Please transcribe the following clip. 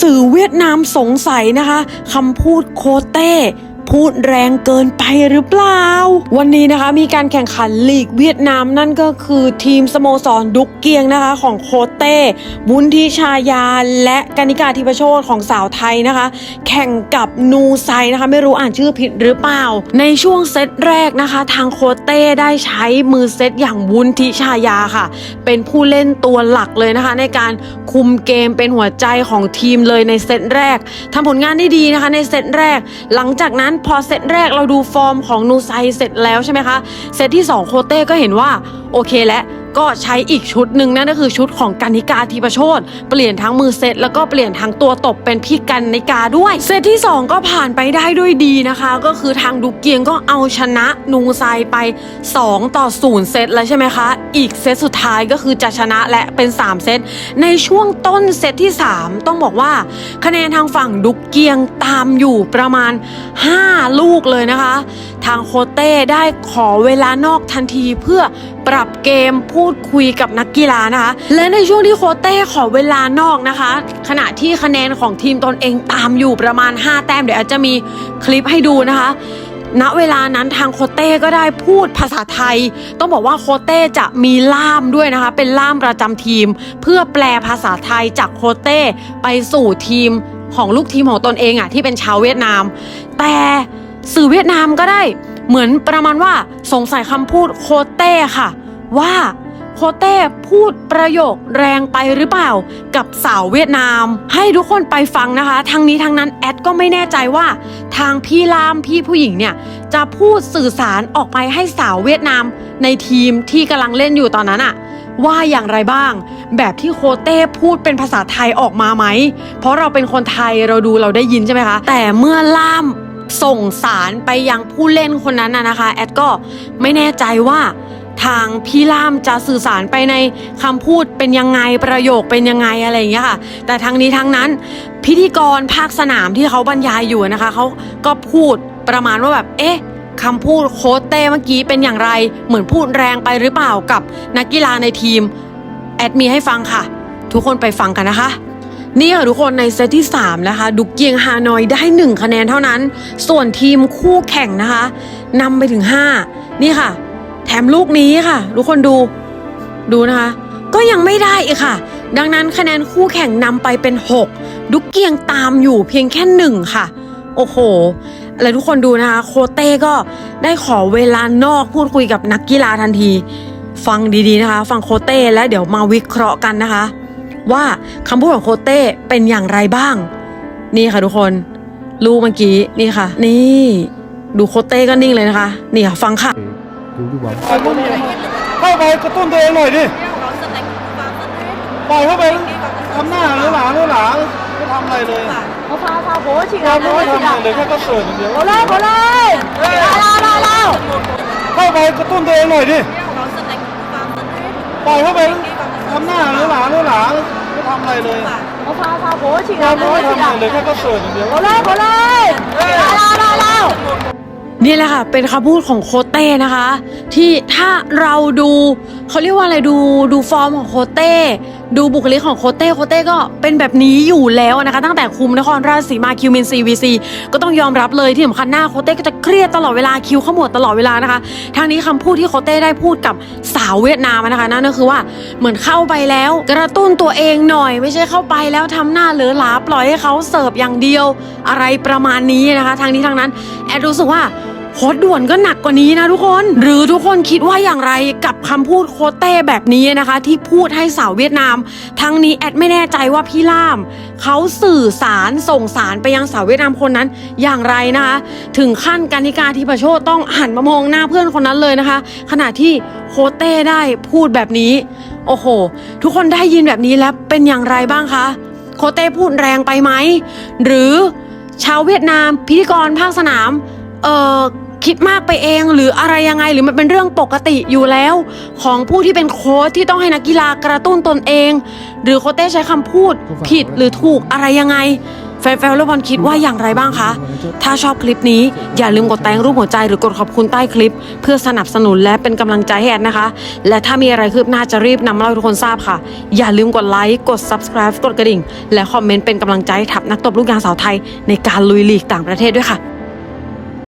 สื่อเวียดนามสงสัยนะคะคำพูดโคเต้ พูดแรงเกินไปหรือเปล่า วันนี้นะคะมีการแข่งขันลีกเวียดนามนั่นก็คือทีมสโมสรดุกเกียงนะคะของโคเต้บุญทิชายาและกนิกาธิปโชตของสาวไทยนะคะ แข่งกับนูไซนะคะไม่รู้อ่านชื่อผิดหรือเปล่า ในช่วงเซตแรกนะคะ ทางโคเต้ได้ใช้มือเซตอย่างวุนทิชายาค่ะ เป็นผู้เล่นตัวหลักเลยนะคะ ในการคุมเกมเป็นหัวใจของทีมเลยในเซตแรกทำผลงานได้ดีนะคะในเซตแรก หลังจากนั้นพอเซตแรกเราดูฟอร์มของนูไซเสร็จแล้วใช่ไหมคะ เซตที่ 2 โคเต้ก็เห็นว่า โอเคแล้ว ก็ใช้อีกชุดหนึ่งนั่นก็คือชุดของกันนิกาทีประโชตเปลี่ยนทั้งมือเซตแล้วก็เปลี่ยนทั้งตัวตบเป็นพี่กันนิกาด้วย เซตที่ 2 ก็ผ่านไปได้ด้วยดีนะคะ ก็คือทางดุกเกียงก็เอาชนะนูไซไป 2 ต่อ0เซตแล้วใช่ไหมคะ อีกเซตสุดท้ายก็คือจะชนะและเป็น 3 เซตในช่วงต้นเซตที่ 3 ต้องบอกว่า คะแนนทางฝั่งดุกเกียงตามอยู่ประมาณ 5 ลูกเลยนะคะ ทางโคเต้ได้ขอเวลานอกทันทีเพื่อปรับเกมพูดคุยกับนักกีฬานะคะ และในช่วงที่โคเต้ขอเวลานอกนะคะ ขณะที่คะแนนของทีมตนเองตามอยู่ประมาณ 5 แต้มเดี๋ยวอาจจะมีคลิปให้ดูนะคะณเวลานั้นทางโคเต้ก็ได้พูดภาษาไทย ต้องบอกว่าโคเต้จะมีล่ามด้วยนะคะ เป็นล่ามประจำทีม เพื่อแปลภาษาไทยจากโคเต้ไปสู่ทีมของลูกทีมของตนเองอะที่เป็นชาวเวียดนาม แต่ สื่อเวียดนามก็ได้ เหมือนประมาณว่าสงสัยคำพูดโคเต้ค่ะ ว่าโคเต้พูดประโยคแรงไปหรือเปล่า กับสาวเวียดนาม ให้ทุกคนไปฟังนะคะ ทั้งนี้ทั้งนั้นแอดก็ไม่แน่ใจว่า ทางพี่ลามพี่ผู้หญิงเนี่ย จะพูดสื่อสารออกไปให้สาวเวียดนาม ในทีมที่กำลังเล่นอยู่ตอนนั้นอะว่าอย่างไรบ้าง แบบที่โคเต้พูดเป็นภาษาไทยออกมาไหม เพราะเราเป็นคนไทยเราดูเราได้ยินใช่ไหมคะ แต่เมื่อล่าม ส่งสารไปยังผู้เล่นคนนั้นนะนะคะ แอดก็ไม่แน่ใจว่าทางพี่ล่ามจะสื่อสารไปในคำพูดเป็นยังไงประโยคเป็นยังไงอะไรอย่างเงี้ยค่ะ แต่ทั้งนี้ทั้งนั้นพิธีกรภาคสนามที่เขาบรรยายอยู่นะคะเขาก็พูดประมาณว่าแบบเอ๊ะคำพูดโค้ชเต้เมื่อกี้เป็นอย่างไร เหมือนพูดแรงไปหรือเปล่ากับนักกีฬาในทีม แอดมีให้ฟังค่ะ ทุกคนไปฟังกันนะคะ นี่ค่ะทุกคนในเซตที่ 3 นะคะ ดุกเกียงฮานอยได้ 1 คะแนนเท่านั้น ส่วนทีมคู่แข่งนะคะนำไปถึง 5 นี่ค่ะ แถมลูกนี้ค่ะ ทุกคนดูดูนะคะ ก็ยังไม่ได้อีกค่ะ ดังนั้นคะแนนคู่แข่งนำไปเป็น 6 ดุกเกียงตามอยู่เพียงแค่หนึ่งค่ะ โอ้โหแล้วทุกคนดูนะคะ โคเต้ก็ได้ขอเวลานอกพูดคุยกับนักกีฬาทันที ฟังดีๆนะคะ ฟังโคเต้แล้วเดี๋ยวมาวิเคราะห์กันนะคะ ว่าคำพูดของโคเต้เป็นอย่างไรบ้าง นี่ค่ะทุกคนรูปเมื่อกี้นี่ค่ะ นี่ ดูโคเต้ก็นิ่งเลยนะคะ นี่ค่ะ ฟังค่ะดูเข้าไปกระตุ้นตัวเองหน่อยดิปล่อยเข้าไปทำหน้าหรือหลาหรือหลาไม่ทำอะไรเลยพขาพาพาโบชิงานเลยทำอะไรเลยแค่ก็เสิร์ฟอย่างเดียวเอาเลยเอาเลยลาลาลาเข้าไปกระตุ้นตัวเองหน่อยดิปล่อยเข้าไป หน้าหรือหลังหรือหลังไม่ทำอะไรเลยเอาพาพาโบฉีดน้ำไม่ทำอะไรเลยแค่ก็เสิร์ฟอย่างเดียวเอาเลยเอาเลยเราเาเนี่แหละค่ะ เป็นคำพูดของโคเต้นะคะ ที่ถ้าเราดูเขาเรียกว่าอะไรดูดูฟอร์มของโคเต้ ดูบุคลิกของโคเต้โคเต้ก็เป็นแบบนี้อยู่แล้วนะคะ ตั้งแต่คุมนครราชสีมาคิวมินซีวีซีก็ต้องยอมรับเลยที่สำคัญหน้าโคเต้ก็จะเครียดตลอดเวลาคิวขมวดตลอดเวลานะคะทางนี้คำพูดที่โคเต้ได้พูดกับสาวเวียดนามนะคะนั่นก็คือว่าเหมือนเข้าไปแล้ว กระตุ้นตัวเองหน่อย ไม่ใช่เข้าไปแล้วทำหน้าเหลือหลาปล่อยให้เขาเสิร์ฟอย่างเดียว อะไรประมาณนี้นะคะทางนี้ทางนั้น แอดรู้สึกว่า โค้ดด่วนก็หนักกว่านี้นะทุกคน หรือทุกคนคิดว่าอย่างไรกับคำพูดโคเต้แบบนี้นะคะ ที่พูดให้สาวเวียดนาม ทั้งนี้แอดไม่แน่ใจว่าพี่ล่าม เขาสื่อสารส่งสารไปยังสาวเวียดนามคนนั้น อย่างไรนะคะ ถึงขั้นการนิกาธิปโชตต้องหันมามองหน้าเพื่อนคนนั้นเลยนะคะ ขณะที่โคเต้ได้พูดแบบนี้ โอ้โห ทุกคนได้ยินแบบนี้แล้วเป็นอย่างไรบ้างคะโคเต้พูดแรงไปไหมหรือชาวเวียดนามพิธีกรภาคสนามเอ่อ คิดมากไปเองหรืออะไรยังไงหรือมันเป็นเรื่องปกติอยู่แล้ว ของผู้ที่เป็นโค้ชที่ต้องให้นักกีฬากระตุ้นตนเอง หรือโค้ชเต้ใช้คำพูดผิดหรือถูกอะไรยังไง แฟนๆวอลเลย์บอลคิดว่าอย่างไรบ้างคะ ถ้าชอบคลิปนี้อย่าลืมกดแต่งรูปหัวใจหรือกดขอบคุณใต้คลิป เพื่อสนับสนุนและเป็นกำลังใจให้แอดนะคะ และถ้ามีอะไรคืบหน้าจะรีบนำมาเล่าให้ทุกคนทราบค่ะ อย่าลืมกดไลค์กด subscribe กดกระดิ่ง และคอมเมนต์เป็นกำลังใจให้ทัพนักตบลูกยางสาวไทยในการลุยลีกต่างประเทศด้วยค่ะ